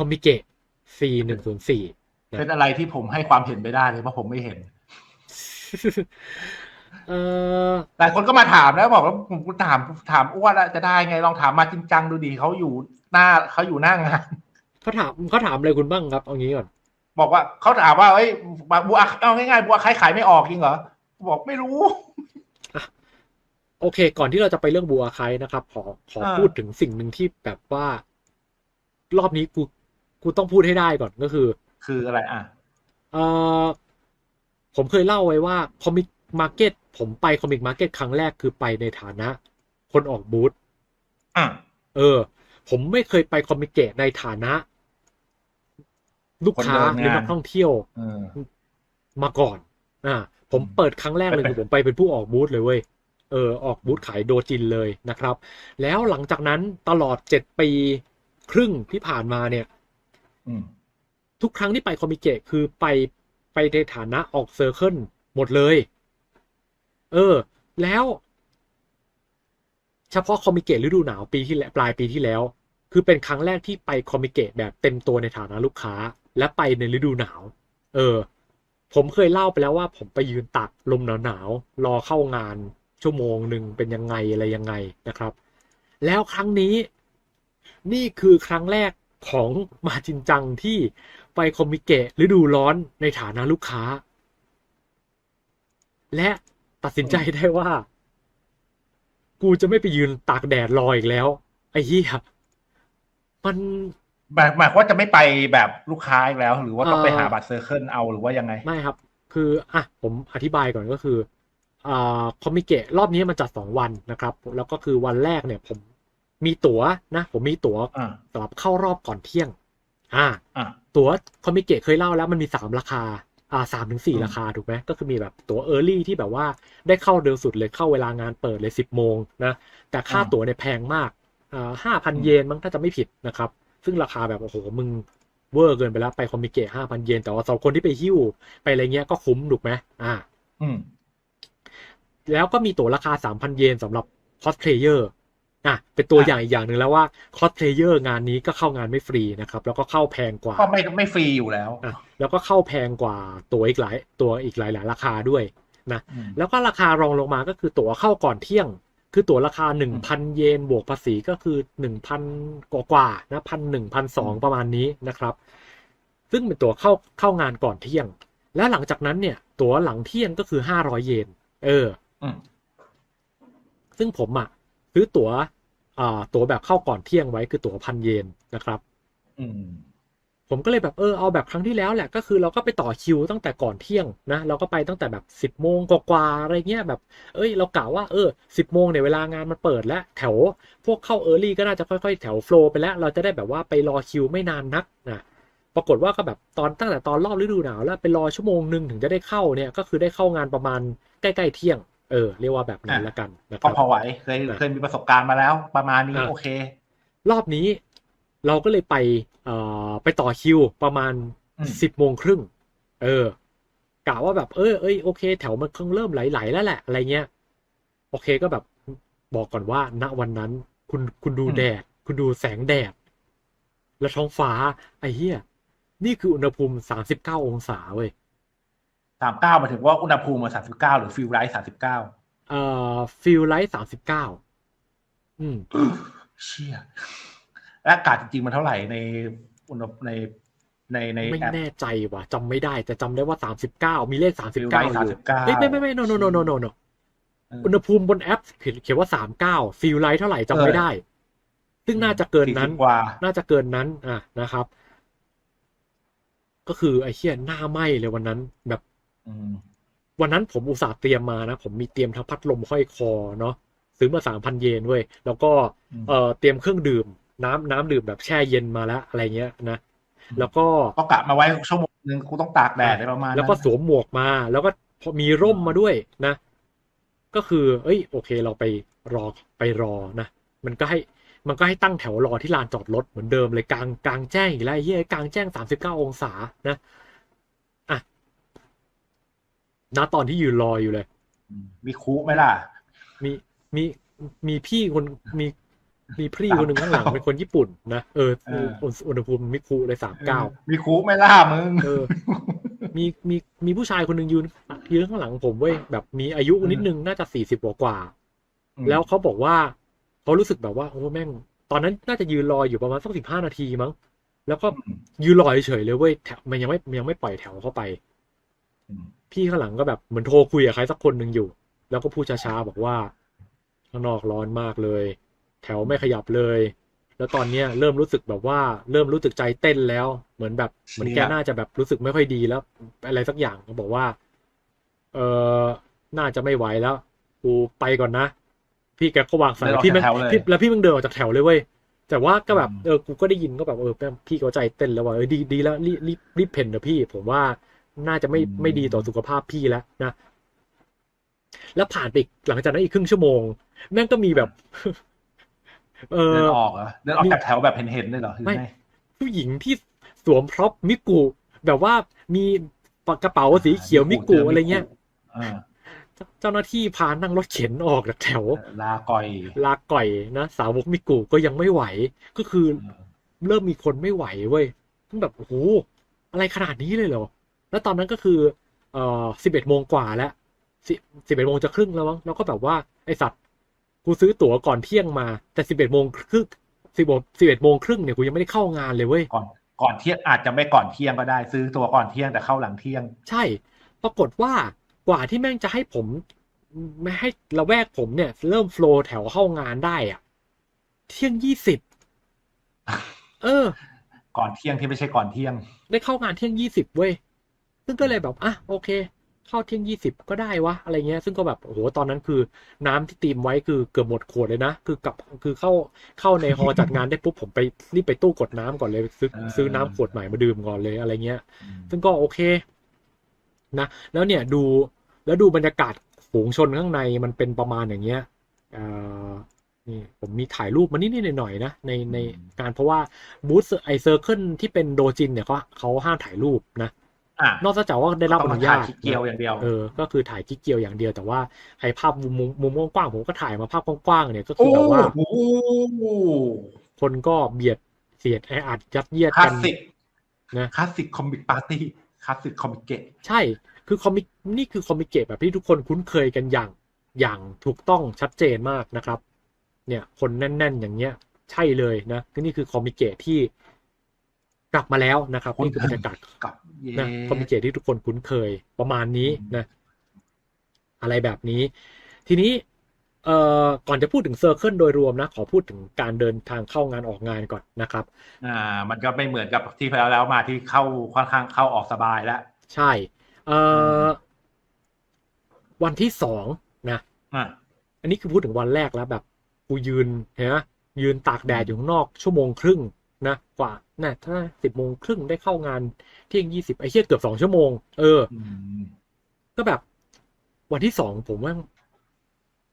อมิเกะ C หนึ่งศูนย์สี่เป็นอะไรที่ผมให้ความเห็นไม่ได้เลยเพราะผมไม่เห็นเออแต่คนก็มาถามแล้วบอกว่าผมถามถามอ้วนแล้วจะได้ไงลองถามมาจริงจังดูดีเขาอยู่หน้าเขาอยู่หน้างานเขาถามเขาถามอะไรคุณบ้างครับเอางี้ก่อนบอกว่าเขาถามว่าเอ้ยบัวเอาง่ายๆบัวใครขายไม่ออกจริงเหรอบอกไม่รู้โอเค ก่อนที่เราจะไปเรื่องบัวไคนะครับ ขอขออ่าพูดถึงสิ่งหนึ่งที่แบบว่า รอบนี้กู กูต้องพูดให้ได้ก่อนก็คือ คืออะไรอะเออผมเคยเล่าไว้ว่าคอมิกมาร์เก็ตผมไปคอมิกมาร์เก็ตครั้งแรกคือไปในฐานะ คนออกบูธอะเออ ผมไม่เคยไปคอมิเกะในฐานะ ลูกค้าคนเดินงานหรือนักท่องเที่ยวเออมาก่อนอ่าผมเปิดครั้งแรกเลยไปคือผมไปเป็นผู้ออกบูธเลยเว้ยเออออกบูธขายโดจินเลยนะครับ แล้วหลังจากนั้นตลอดเจ็ดปีครึ่งที่ผ่านมาเนี่ยอืม ทุกครั้งที่ไปคอมิเกะคือไปไปในฐานะออกเซอร์เคิลหมดเลย เออ แล้ว เฉพาะคอมิเกะฤดูหนาวปีที่แล้วปลายปีที่แล้ว คือเป็นครั้งแรกที่ไปคอมิเกะแบบเต็มตัวในฐานะลูกค้า และไปในฤดูหนาว เออ ผมเคยเล่าไปแล้วว่า ผมไปยืนตักลมหนาวๆรอเข้างานชั่วโมงหนึ่งเป็นยังไงอะไรยังไงนะครับ แล้วครั้งนี้นี่คือครั้งแรก ของมาจินจังที่ไปคอมิเกะฤดูร้อนในฐานะลูกค้า และตัดสินใจได้ว่า กูจะไม่ไปยืนตากแดดรออีกแล้ว ไอ้เหี้ยมันหมายหมายความว่าจะไม่ไปแบบลูกค้าอีกแล้ว หรือว่าต้องเอ่อไปหาบัตรเซอร์เคิลเอาหรือว่ายังไง ไม่ครับ คืออะผมอธิบายก่อนก็คืออ่าคอมิเกะรอบนี้มันจัดสองวันนะครับ แล้วก็คือวันแรกเนี่ย ผม มีตั๋วนะ ผมมีตั๋วอ่าสำหรับเข้ารอบก่อนเที่ยงอ่าอ่าตั๋วคอมิเกะเคยเล่าแล้วมันมีสามราคา อ่าสามถึงสี่อืมราคาถูกไหมก็คือมีแบบตั๋วเออร์ลี่ที่แบบว่าได้เข้าเร็วสุดเลยเข้าเวลางานเปิดเลยสิบโมงนะแต่ค่าตั๋วเนี่ยแพงมากอ่าห้าพันเยนมั้งถ้าจะไม่ผิดนะครับ ซึ่งราคาแบบโอ้โหมึงเวอร์เกินไปแล้วไปคอมิเกะห้าพันเยนแต่ว่าสำหรับคนที่ไปหิ้วไปอะไรเงี้ยก็คุ้มถูกไหมอ่า อืมแล้วก็มีตั๋วราคา3,000เยนสำหรับคอสเพลเยอร์ อะเป็นตัวอะอย่างอีกอย่างหนึ่งแล้วว่าคอสเพลเยอร์งานนี้ก็เข้างานไม่ฟรีนะครับ แล้วก็เข้าแพงกว่าก็ไม่ไม่ฟรีอยู่แล้วอะแล้วก็เข้าแพงกว่าตั๋วอีกหลายตัวอีกหลายหลายราคาด้วยนะอืมแล้วก็ราคารองลงมาก็คือตั๋วเข้าก่อนเที่ยง คือตั๋วราคา 1,000 เยนบวกภาษีก็คือ 1,000 กว่ากว่าๆนะพันหนึ่งพันสองประมาณนี้นะครับ ซึ่งเป็นตั๋วเข้าเข้างานก่อนเที่ยง และหลังจากนั้นเนี่ย ตั๋วหลังเที่ยงก็คือ 500 เยน เอออืมซึ่งผมอะ ซื้อตั๋วอ่าตั๋วแบบเข้าก่อนเที่ยงไว้คือตั๋วพันเยนนะครับอืมผมก็เลยแบบเออเอาแบบครั้งที่แล้วแหละก็คือเราก็ไปต่อคิวตั้งแต่ก่อนเที่ยงนะเราก็ไปตั้งแต่แบบสิบโมงกว่าๆอะไรเงี้ยแบบ เอ้ย เรากะว่าเออสิบโมงเนี่ยเวลางานมันเปิดแล้วแถวพวกเข้าเออร์ลี่ก็น่าจะค่อยๆ แถวโฟล์ไปแล้ว เราจะได้แบบว่าไปรอคิวไม่นานนักนะปรากฏว่าก็แบบตอนตั้งแต่ตอนรอบฤดูหนาวแล้วไปรอชั่วโมงหนึ่งถึงจะได้เข้าเนี่ยก็คือได้เข้างานประมาณใกล้ๆเที่ยง เออเรียกว่าแบบนั้นอะละกันนะคก็รับพอไหวเคยอะเคยมีประสบการณ์มาแล้ว ประมาณนี้อะโอเค รอบนี้เราก็เลยไปเอ่อไปต่อคิวประมาณอืมสิบโมงครึ่งเออกะว่าแบบเออเอ้ยโอเค แถวมันคงเริ่มไหลๆแล้วแหละอะไรเงี้ยโอเคก็แบบบอกก่อนว่า ณวันนั้น คุณคุณดูอืมแดด คุณดูแสงแดด และท้องฟ้า ไอ้เหี้ย นี่คืออุณหภูมิสามสิบเก้าองศาเว้ย สามเก้ามาถึงว่าอุณหภูมิมันสามสิบเก้าหรือฟิลไลท์สามสิบเก้าเอ่อฟิลไลท์สามสิบเก้าอืมเชี่ยและอากาศจริงๆมันเท่าไหร่ในอุณหในในในไม่แอปแน่ใจว่ะจำไม่ได้แต่จำได้ว่าสามสิบเก้ามีเลขสามสิบฟิลไลเก้าท์อสามยู่สิบเก้าเอ้ยไม่ไม่ไม่ no no no no no no อุณหภูมิบนแอปเขียนเขียนว่าสามเก้าฟิลไลท์เท่าไหร่จำไม่ได้ ซึ่งน่าจะเกินนั้นกว่าน่าจะเกินนั้น อะนะครับ ก็คือไอ้เชี่ยหน้าไหมเลยวันนั้น แบบอืม วันนั้นผมอุตส่าห์เตรียมมานะ ผมมีเตรียมทั้งพัดลมห้อยคอเนาะซื้อมาสามพันเยนเว้ยแล้วก็อืมเอ่อเตรียมเครื่องดื่ม น้ำน้ำดื่มแบบแช่เย็นมาแล้วอะไรเงี้ยนะแล้วก็ก็กะมาไว้ชั่วโมงนึงกูต้องตากแดดอะไรประมาณนั้นแล้วก็สวมหมวกมา แล้วก็พอมีร่มมาด้วยนะ ก็คือ เอ้ย โอเคเราไปรอไปรอนะมันก็ให้มันก็ให้ตั้งแถวรอที่ลานจอดรถเหมือนเดิมเลยกลางกลางแจ้งอีกแล้วไอ้เฮียกลางแจ้งสามสิบเก้าองศานะอะ ณตอนที่ยืนรออยู่เลยอืมมีคุไหมล่ะ มีมีมีพี่คนมีมีพี่คนหนึ่งข้างหลังเป็นคนญี่ปุ่นนะเออเอออุณหภูมิมิคุเลยสามเก้ามีครูไม่ล่ามึงเออ มีมีมีผู้ชายคนหนึ่งยืนยืนข้างหลังผมเว้ยแบบมีอายุนิดนึงน่าจะสี่สิบกว่ากว่า แล้วเขาบอกว่าเขารู้สึกแบบว่าโอ้แม่ง ตอนนั้นน่าจะยืนรออยู่ประมาณสักสิบห้านาทีมั้ง แล้วก็อืมยืนรอเฉยๆเลยเว้ยแถวมันยังไม่ยังไม่ปล่อยแถวเข้าไปอืม พี่ข้างหลังก็แบบเหมือนโทรคุยกับใครสักคนหนึ่งอยู่ แล้วก็พูดช้าๆบอกว่าข้างนอกร้อนมากเลย แถวไม่ขยับเลย แล้วตอนเนี้ยเริ่มรู้สึกแบบว่า เริ่มรู้สึกใจเต้นแล้ว เหมือนแบบเหมือนแกน่าจะแบบรู้สึกไม่ค่อยดีแล้ว อะไรสักอย่างเขาบอกว่า เออน่าจะไม่ไหวแล้วกูไปก่อนนะพี่แกก็วางสายเดินออกพี่แม่งจากแถวเลยพี่แล้วพี่มึงเดินออกจากแถวเลยเว้ยแต่ว่าก็แบบอืมเออกูก็ได้ยินก็แบบเออแม่งพี่ก็ใจเต้นแล้วว่าเออดีดีแล้วรีบรีบรีบเพ่นเถอะพี่ ผมว่า น่าจะไม่ไม่ดีต่อสุขภาพพี่แล้วนะ แล้วผ่านไปอีกหลังจากนั้นอีกครึ่งชั่วโมง แม่งก็มีแบบ เออเดินออกเหรอเดินออกจากแถวแบบเห็นๆเลยเหรอหรือไม่ไงผู้หญิงที่สวมพร็อพมิกุแบบว่ามีกระเป๋าสีเขียวมิกุอะไรเงี้ยเออเจ้าหน้าที่พานั่งรถเข็นออกจากแถว ลาก่อย ลาก่อยนะสาวกมิกุก็ยังไม่ไหว ก็คือเออเริ่มมีคนไม่ไหวเว้ยทั้งแบบโอ้โหอะไรขนาดนี้เลยเหรอ แล้วตอนนั้นก็คือเอ่อสิบเอ็ดโมงกว่าแล้วสิบเอ็ดโมงจะครึ่งแล้วมั้งแล้วก็แบบว่าไอสัตว์กูซื้อตั๋วก่อนเที่ยงมา แต่สิบเอ็ดโมงครึ่งสิบสิบเอ็ดโมงครึ่งเนี่ยกูยังไม่ได้เข้างานเลยเว้ยก่อนก่อนเที่ยงอาจจะไม่ก่อนเที่ยงก็ได้ ซื้อตัวก่อนเที่ยงแต่เข้าหลังเที่ยง ใช่ ปรากฏว่ากว่าที่แม่งจะให้ผมไม่ให้ละแวกผมเนี่ย เริ่มโฟลว์แถวเข้างานได้อะเที่ยงยี่สิบเออ ก่อนเที่ยงที่ไม่ใช่ก่อนเที่ยง ได้เข้างานเที่ยงยี่สิบเว้ย ซึ่งก็เลยแบบอะโอเค เข้าเที่ยงยี่สิบก็ได้วะอะไรเงี้ย ซึ่งก็แบบโอ้โหตอนนั้นคือน้ำที่เตรียมไว้คือเกือบหมดขวดเลยนะ คือกลับคือเข้าเข้าในฮอลล์จัดงานได้ปุ๊บผมไปรีบไปตู้กดน้ำก่อนเลย ซื้อเออซื้อน้ำขวดใหม่มาดื่มก่อนเลยอะไรเงี้ย ซึ่งก็โอเค นะแล้วเนี่ยดูแล้วดูบรรยากาศฝูงชนข้างในมันเป็นประมาณอย่างเงี้ยอ่านี่ผมมีถ่ายรูปมานิดๆหน่อยๆนะในในงานเพราะว่าบูธไอเซอร์เคิลที่เป็นโดจินเนี่ยเขาเขาห้ามถ่ายรูปนะอะ นอกจากว่าได้รับต้อองมานุญาถ่ายตคลิกเกียวอย่างเดียวเออก็คือถ่ายกิ๊กเกียวอย่างเดียวแต่ว่าไอภาพมุมมุมมุมกว้างๆผมก็ถ่ายมาภาพกว้างๆเนี่ยก็คือแบบว่าโอ้โหคนก็เบียดเสียดแออัดยัดเยียดคลากัสนสิกนะคลาสสิกคอมิกปาร์ตี้คลาสสิกคอมิกเกะใช่คือคอมิกนี่คือคอมิกเกตแบบที่ทุกคนคุ้นเคยกันอย่างอย่างถูกต้องชัดเจนมากนะครับ เนี่ย คนแน่น ๆ อย่างเงี้ย ใช่เลยนะคือนี่คือคอมิกเกตที่ กลับมาแล้วนะครับนี่คือบรรยากาศกับเย่นะคอมมิเกตที่ทุกคนคุ้นเคยประมาณนี้นะอะไรแบบนี้ ทีนี้เอ่อก่อนจะพูดถึงเซอร์เคิลโดยรวมนะ ขอพูดถึงการเดินทางเข้างานออกงานก่อนนะครับ อ่า มันก็ไม่เหมือนกับที่แล้วแล้วมาที่เข้าค่อนข้างเข้าออกสบายแล้ว ใช่ เอ่อวันที่สองนะอะอันนี้คือพูดถึงวันแรกแล้วแบบ กูยืนเห็นไหมยืนตากแดดอยู่ข้างนอกชั่วโมงครึ่ง นะกว่าน่ะถ้าสิบโมงครึ่งได้เข้างานเที่ยงยี่สิบไอ้เหี้ยเกือบสองชั่วโมง เอออืมก็แบบ วันที่สองผมว่า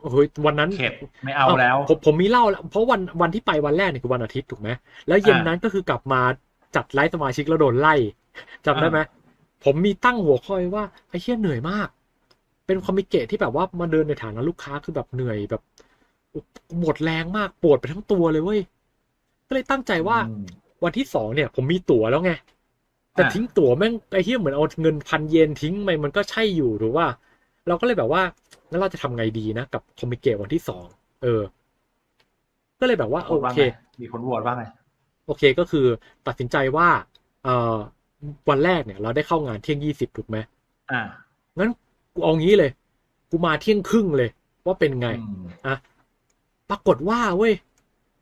โอ้ยวันนั้นเข็ดไม่เอาแล้ว ผมผมมีเล่าแล้วเพราะวันวันที่ไปวันแรกเนี่ยคือวันอาทิตย์ถูกไหมแล้วเย็นอ่านั้นั้นก็คือกลับมาจัดไลฟ์สมาชิกแล้วโดนไล่จำได้ไหมผมมีตั้งหัวข้อไว้ว่าไอ้เชี่ยเหนื่อยมาก เป็นคอมมิเกตที่แบบว่ามาเดินในฐานะลูกค้าคือแบบเหนื่อยแบบหมดแรงมากปวดไปทั้งตัวเลยเว้ย ก็เลยตั้งใจว่าอืมวันที่สองเนี่ย ผมมีตั๋วแล้วไง แต่อะทิ้งตั๋วแม่งไอ้เหี้ยเหมือนเอาเงินพันเยนทิ้งไปมันก็ใช่อยู่หรือว่า เราก็เลยแบบว่างั้นเราจะทำไงดีนะกับคอมมิเกตวันที่สองเออ ก็เลยแบบว่าโหโอวตว่าเคไงมีคนโหวตว่าไงโอเคก็คือตัดสินใจว่า เอ่อวันแรกเนี่ย เราได้เข้างานเที่ยงยี่สิบถูกไหมอ่างั้นกูเอางี้เลย กูมาเที่ยงครึ่งเลย ว่าเป็นไงอืมอะปรากฏว่าเว้ย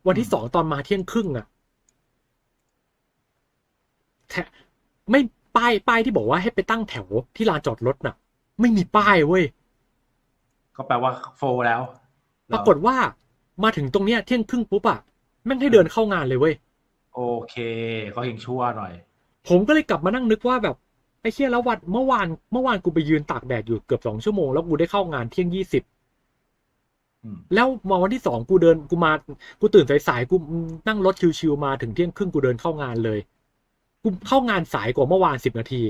วันที่อืมสองตอนมาเที่ยงครึ่งอะแถไม่ป้ายป้ายที่บอกว่าให้ไปตั้งแถวที่ลานจอดรถน่ะ ไม่มีป้ายเว้ยก็แปลว่าโฟลแล้ว ปรากฏว่ามาถึงตรงเนี้ยเที่ยงครึ่งปุ๊บอะแม่งให้เดินเข้างานเลยเว้ยโอเค ก็ยังชั่วหน่อย ผมก็เลยกลับมานั่งนึกว่าแบบไอ้เชี่ยแล้ววันเมื่อวานเมื่อวานกูไปยืนตากแดดอยู่เกือบสองชั่วโมงแล้วกูได้เข้างานเที่ยงยี่สิบอืม แล้วมาวันที่สองกูเดินกูมากูตื่นสายๆกูนั่งรถชิวๆมาถึงเที่ยงครึ่งกูเดินเข้างานเลยกูเข้างานสายกว่าเมื่อวานสิบนาที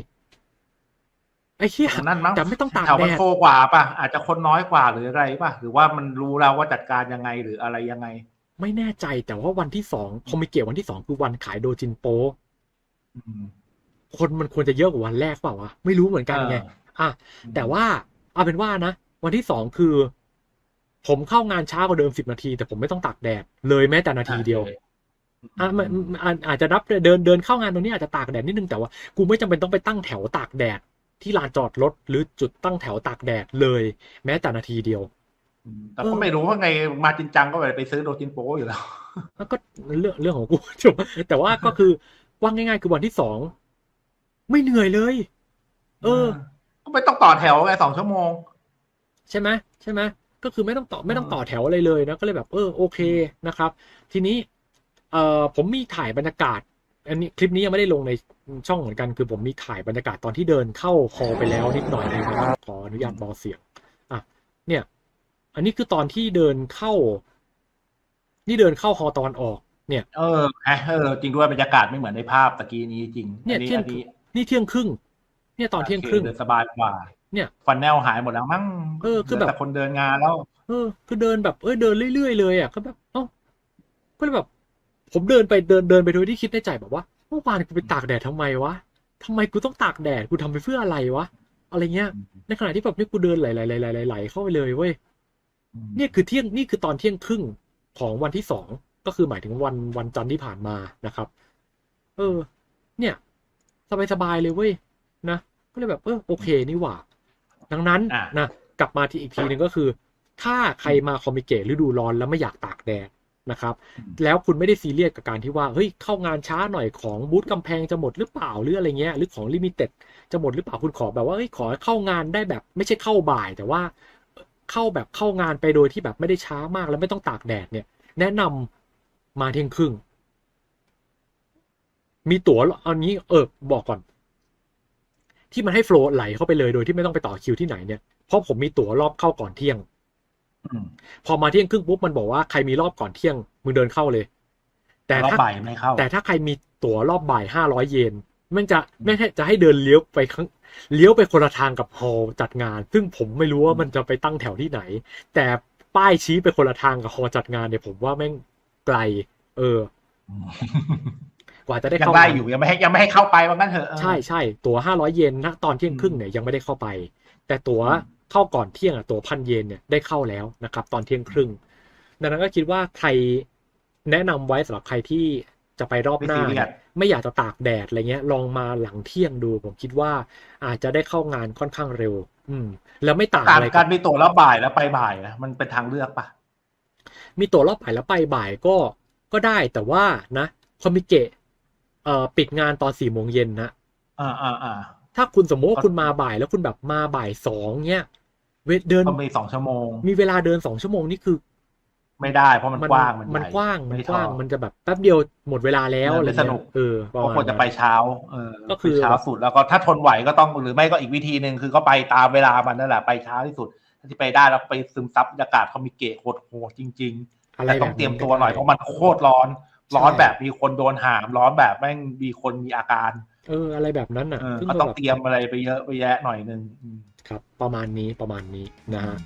ไอ้เชี่ยนั่นมั้งแต่ไม่ต้องตากแถวมันแดดโฟกว่าป่ะอาจจะคนน้อยกว่าหรืออะไรป่ะหรือว่ามันรู้แล้วว่าจัดการยังไงหรืออะไรยังไง ไม่แน่ใจแต่ว่าวันที่สองคอมิเกะวันที่สองคือวันขายโดจินโปอืมคนมันควรจะเยอะกว่าวันแรกเปล่าวะไม่รู้เหมือนกันไงอะแต่ว่าเอาเป็นว่านะวันที่สองคือ ผมเข้างานช้ากว่าเดิมสิบนาที แต่ผมไม่ต้องตากแดดเลยแม้แต่นาทีเดียวอะมันมันอาอาจจะนับเดินเดินเข้างานตรงนี้อาจจะตากแดดนิดนึงแต่ว่ากูไม่จำเป็นต้องไปตั้งแถวตากแดด ที่ลานจอดรถหรือจุดตั้งแถวตากแดดเลย แม้แต่นาทีเดียวอืมแต่ก็ไม่รู้ว่าไงมาจินจังก็ไปไปซื้อโดจินโปอยู่แล้วแล้วก็เรื่องเรื่องของกูจบแต่ว่าก็คือว่าง่ายๆ คือวันที่สองไม่เหนื่อยเลย เออ ก็ไม่ต้องต่อแถวไงสองชั่วโมง ใช่ไหมใช่ไหม ก็คือไม่ต้องต่อไม่ต้องต่อแถวอะไรเลยนะก็เลยแบบเออโอเคนะครับ ทีนี้เอ่อผมมีถ่ายบรรยากาศ อันนี้คลิปนี้ยังไม่ได้ลงในช่องเหมือนกัน คือผมมีถ่ายบรรยากาศตอนที่เดินเข้าฮอลไปแล้วนิดหน่อยนะครับขออนุญาตเบาเสียงอะเนี่ย อันนี้คือตอนที่เดินเข้า นี่เดินเข้าฮอลตอนออก เนี่ย เออแฮะเออจริงด้วยบรรยากาศไม่เหมือนในภาพตะกี้นี้จริงเนี่ยอัเที่ยงอันี้นี่เที่ยงครึ่งเนี่ยตอนเที่ยงครึ่งโอเดินสบายกว่า เนี่ยฟันแนลหายหมดแล้วมั้งเออคือแบบหลืแต่คนเดินงานแล้ว เออ คือเดินแบบเอ้ยเดินเรื่อยๆเลยอะก็แบบเอ้าก็เลยแบบ ผมเดินไปเดินเดินไปโดยที่คิดในใจแบบว่าเมื่อวานกูไปตากแดดทำไมวะทำไมกูต้องตากแดดกูทำไปเพื่ออะไรวะอะไรเงี้ย ในขณะที่แบบนี่กูเดินไหลๆๆๆไหลเข้าไปเลยเว้ยเนี่ยคือเที่ยงนี่คือตอนเที่ยงครึ่งของวันที่สองก็คือหมายถึงวันวันจันทร์ที่ผ่านมานะครับ เออ เนี่ย สบายๆเลยเว้ยนะก็เลยแบบเออโอเคนี่หว่า ดังนั้นอะนะกลับมาที่อีกทีหนึ่งก็คือ ถ้าใครมาคอมิเกะฤดูร้อนแล้วไม่อยากตากแดดนะครับ แล้วคุณไม่ได้ซีเรียสกับการที่ว่าเฮ้ยเข้างานช้าหน่อยของบูธกำแพงจะหมดหรือเปล่าหรืออะไรเงี้ยหรือของลิมิเต็ดจะหมดหรือเปล่าคุณขอแบบว่าเฮ้ยขอเข้างานได้แบบ ไม่ใช่เข้าบ่าย แต่ว่าเข้าแบบเข้างานไปโดยที่แบบไม่ได้ช้ามากแล้วไม่ต้องตากแดดเนี่ย แนะนำมาเที่ยงครึ่งมีตั๋วอันนี้เออบอกก่อน ที่มันให้โฟลว์ไหลเข้าไปเลยโดยที่ไม่ต้องไปต่อคิวที่ไหนเนี่ยเพราะผมมีตั๋วรอบเข้าก่อนเที่ยงอืมพอมาเที่ยงครึ่งปุ๊บมันบอกว่าใครมีรอบก่อนเที่ยงมึงเดินเข้าเลย แต่รอบถ้าบ่ายไม่เข้า แต่ถ้าใครมีตั๋วรอบบ่ายห้าร้อยเยนมันจะไม่ให้จะให้เดินเลี้ยวไปข้างเลี้ยวไปคนละทางกับฮอลล์จัดงาน ซึ่งผมไม่รู้ว่ามันจะไปตั้งแถวที่ไหน แต่ป้ายชี้ไปคนละทางกับฮอลล์จัดงานเนี่ยผมว่าแม่งไกล เออ กว่าจะได้ยังเข้าได้งานอยู่ยังไม่ให้ยังไม่ให้เข้าไปว่างั้นเถอะเออใช่ใช่ตั๋วห้าร้อยเยนนะตอนเที่ยงครึ่งเนี่ยยังไม่ได้เข้าไป แต่ตั๋วอืมเข้าก่อนเที่ยงอะตั๋วพันเยนเนี่ยได้เข้าแล้วนะครับ ตอนเที่ยงครึ่ง ดังนั้นก็คิดว่าใครแนะนำไว้สำหรับใครที่จะไปรอบไม่หน้าซีเรียเนี่สยไม่อยากจะตากแดดอะไรเงี้ย ลองมาหลังเที่ยงดู ผมคิดว่าอาจจะได้เข้างานค่อนข้างเร็ว อืม แล้วไม่ต่างการอะไรกากัรบมีตั๋วรอบบ่ายแล้วไปบ่ายนะมันเป็นทางเลือกปะมีตั๋วรอบบ่ายแล้วไปบ่ายก็ก็ได้แต่ว่านะคอมิเกะเอ่อปิดงานตอนสี่โมงเย็นนะอ่าอ่าอ่าถ้าคุณสมมติว่าคุณมาบ่ายแล้วคุณแบบมาบ่ายสองเนี้ยเวเดินก็มีสองชั่วโมง มีเวลาเดินสองชั่วโมงนี่คือ ไม่ได้เพราะมันกว้างมันใหญ่กว้างมันไกว้างชอบมันจะแบบแป๊บเดียวหมดเวลาแล้วเอออะไรไม่สเงี้นุกยเออประก็มาณควรจะไปนั้นเช้า เออ ก็คือไปเช้าสุดแล้วก็ถ้าทนไหวก็ต้องหรือไม่ก็อีกวิธีหนึ่งคือก็ไปตามเวลามันนั่นแหละไปเช้าที่สุดถ้าที่ไปได้แล้วไปซึมซับบรรยากาศคอมิเกะโหดๆจริงๆอะไรแต่แบต้องบเตรียมตัวหน่อยเพราะมันโคตรร้อน ร้อนแบบมีคนโดนหาม ร้อนแบบแม่งมีคนมีอาการ เออ อะไรแบบนั้นอะเออซึ่ก็ต้องแบบเตรียมอะไรไปเยอะไปแยะหน่อยหนึงอืมครับ ประมาณนี้ประมาณนี้นะฮะ